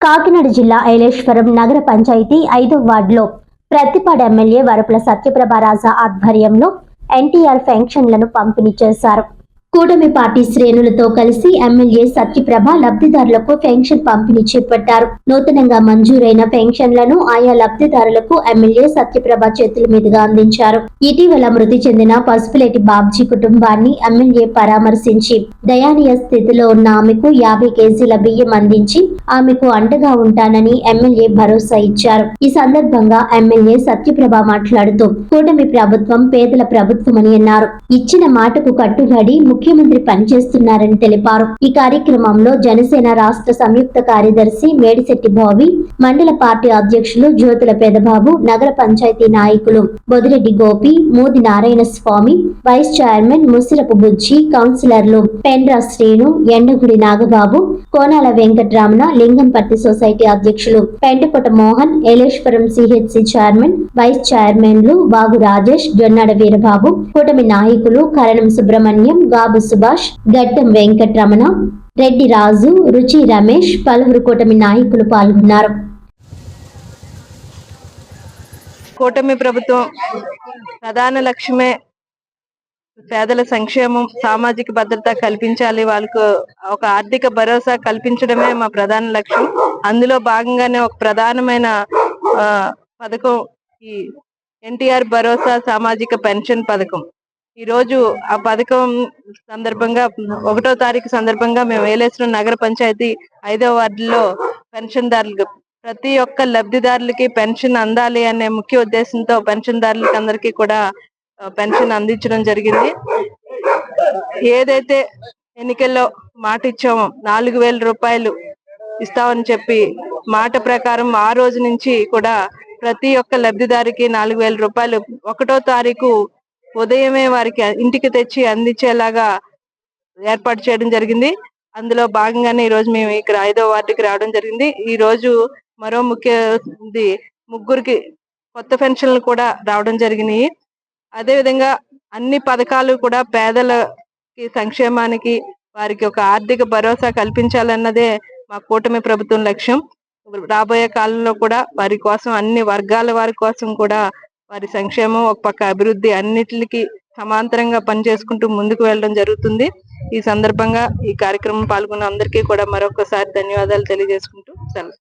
కాకినాడ జిల్లా ఐలేశ్వరం నగర పంచాయతీ ఐదో వార్డులో ప్రతిపాడు ఎమ్మెల్యే వరపుల సత్యప్రభ రాజా ఆధ్వర్యంలో ఎన్టీఆర్ పెన్షన్లను పంపిణీ చేశారు. కూటమి పార్టీ శ్రేణులతో కలిసి ఎమ్మెల్యే సత్యప్రభ లబ్ధిదారులకు పెన్షన్ పంపిణీ చేపట్టారు. నూతనంగా మంజూరైన పెన్షన్లను ఆయా లబ్ధిదారులకు ఎమ్మెల్యే సత్యప్రభ చేతుల మీదుగా అందించారు. ఇటీవల మృతి చెందిన పసుపులేటి బాబ్జీ కుటుంబాన్ని ఎమ్మెల్యే పరామర్శించి దయానీయ స్థితిలో ఉన్న ఆమెకు యాభై కేజీల బియ్యం అందించి ఆమెకు అండగా ఉంటానని ఎమ్మెల్యే భరోసా ఇచ్చారు. ఈ సందర్భంగా ఎమ్మెల్యే సత్యప్రభ మాట్లాడుతూ కూటమి ప్రభుత్వం పేదల ప్రభుత్వమని అన్నారు. ఇచ్చిన మాటకు కట్టుబడి ముఖ్యమంత్రి పనిచేస్తున్నారని తెలిపారు. ఈ కార్యక్రమంలో జనసేన రాష్ట్ర సంయుక్త కార్యదర్శి మేడిశెట్టి భావి మండల పార్టీ అధ్యక్షులు జ్యోతుల పెదబాబు నగర పంచాయతీ నాయకులు బొదిరెడ్డి గోపి మోది నారాయణ స్వామి వైస్ చైర్మన్ ముసిరపు బుజ్జి కౌన్సిలర్లు పెండ్రా శ్రీను ఎండగుడి నాగబాబు కోనాల వెంకటరామన లింగంపర్తి సొసైటీ అధ్యక్షులు Pentakota Mohan Yeleswaram CHC chairman vice చైర్మన్లు బాగు రాజేష్ జొన్నాడ వీరబాబు కూటమి నాయకులు కరణం సుబ్రహ్మణ్యం గాబు సుభాష్ గడ్డం వెంకటరమణ రెడ్డి రాజు రుచి రమేష్ పలువురు కూటమి నాయకులు పాల్గొన్నారు. కూటమి ప్రభుత్వం ప్రధాన లక్ష్యమే పేదల సంక్షేమం సామాజిక భద్రత కల్పించాలి. వాళ్ళకు ఒక ఆర్థిక భరోసా కల్పించడమే మా ప్రధాన లక్ష్యం. అందులో భాగంగానే ఒక ప్రధానమైన పథకం ఈ ఎన్టీఆర్ భరోసా సామాజిక పెన్షన్ పథకం. ఈ రోజు ఆ పథకం సందర్భంగా ఒకటో తారీఖు సందర్భంగా మేము వేలేశ్వరం నగర పంచాయతీ ఐదో వార్డులో పెన్షన్దారులకు ప్రతి ఒక్క లబ్ధిదారులకి పెన్షన్ అందాలి అనే ముఖ్య ఉద్దేశంతో పెన్షన్దారులకి అందరికీ కూడా పెన్షన్ అందించడం జరిగింది. ఏదైతే ఎన్నికల్లో మాట ఇచ్చామో నాలుగు వేల రూపాయలు ఇస్తామని చెప్పి మాట ప్రకారం ఆ రోజు నుంచి కూడా ప్రతి ఒక్క లబ్ధిదారికి నాలుగు వేల రూపాయలు ఒకటో తారీఖు ఉదయమే వారికి ఇంటికి తెచ్చి అందించేలాగా ఏర్పాటు చేయడం జరిగింది. అందులో భాగంగానే ఈ రోజు మేము ఇక్కడ ఐదో వార్డుకి రావడం జరిగింది. ఈ రోజు మరో ముఖ్య ముగ్గురికి కొత్త పెన్షన్లు కూడా రావడం జరిగినాయి. అదేవిధంగా అన్ని పథకాలు కూడా పేదలకి సంక్షేమానికి వారికి ఒక ఆర్థిక భరోసా కల్పించాలన్నదే మా కూటమి ప్రభుత్వం లక్ష్యం. రాబోయే కాలంలో కూడా వారి కోసం అన్ని వర్గాల వారి కోసం కూడా వారి సంక్షేమం ఒక పక్క అభివృద్ధి అన్నిటికి సమాంతరంగా పనిచేసుకుంటూ ముందుకు వెళ్ళడం జరుగుతుంది. ఈ సందర్భంగా ఈ కార్యక్రమం పాల్గొన్న అందరికీ కూడా మరొకసారి ధన్యవాదాలు తెలియజేసుకుంటూ సెలవు.